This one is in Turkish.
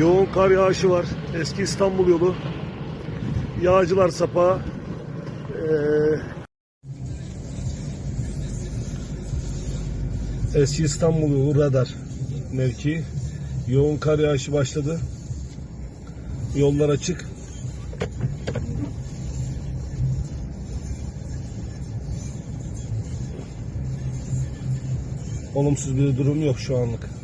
Yoğun kar yağışı var. Eski İstanbul yolu. Yağcılar Sapağı. Ee, eski İstanbul yolu radar mevki. Yoğun kar yağışı başladı. Yollar açık. Olumsuz bir durum yok şu anlık.